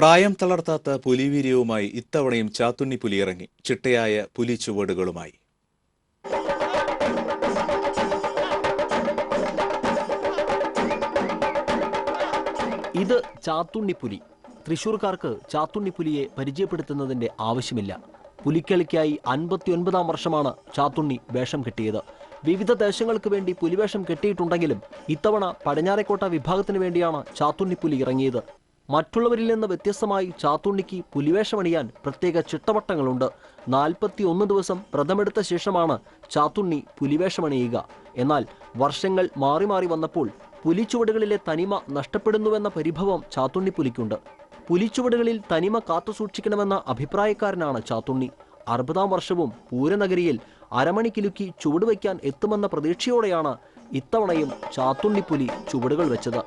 പ്രായം തളർത്താത്ത പുലിവീര്യവുമായി ഇത്തവണയും ചാത്തുണ്ണി പുലി ഇറങ്ങി ചിട്ടയായ പുലി ചുവടുകളുമായി. ഇത് ചാത്തുണ്ണി പുലി. തൃശൂർക്കാർക്ക് ചാത്തുണ്ണി പുലിയെ പരിചയപ്പെടുത്തുന്നതിന്റെ ആവശ്യമില്ല. പുലിക്കളിക്കായി അൻപത്തിയൊൻപതാം വർഷമാണ് ചാത്തുണ്ണി വേഷം കെട്ടിയത്. വിവിധ ദേശങ്ങൾക്ക് വേണ്ടി പുലിവേഷം കെട്ടിയിട്ടുണ്ടെങ്കിലും ഇത്തവണ പടിഞ്ഞാറേക്കോട്ട വിഭാഗത്തിന് വേണ്ടിയാണ് ചാത്തുണ്ണിപ്പുലി ഇറങ്ങിയത്. മറ്റുള്ളവരിൽ നിന്ന് വ്യത്യസ്തമായി ചാത്തുണ്ണിക്ക് പുലിവേഷമണിയാൻ പ്രത്യേക ചിട്ടവട്ടങ്ങളുണ്ട്. നാൽപ്പത്തി ഒന്ന് ദിവസം വ്രതമെടുത്ത ശേഷമാണ് ചാത്തുണ്ണി പുലിവേഷമണിയുക. എന്നാൽ വർഷങ്ങൾ മാറി മാറി വന്നപ്പോൾ പുലിച്ചുവടുകളിലെ തനിമ നഷ്ടപ്പെടുന്നുവെന്ന പരിഭവം ചാത്തുണ്ണി പുലിക്കുണ്ട്. പുലിച്ചുവടുകളിൽ തനിമ കാത്തുസൂക്ഷിക്കണമെന്ന അഭിപ്രായക്കാരനാണ് ചാത്തുണ്ണി. അറുപതാം വർഷവും പൂരനഗരിയിൽ അരമണിക്കിലുക്കി ചുവടുവയ്ക്കാൻ എത്തുമെന്ന പ്രതീക്ഷയോടെയാണ് ഇത്തവണയും ചാത്തുണ്ണിപ്പുലി ചുവടുകൾ വെച്ചത്.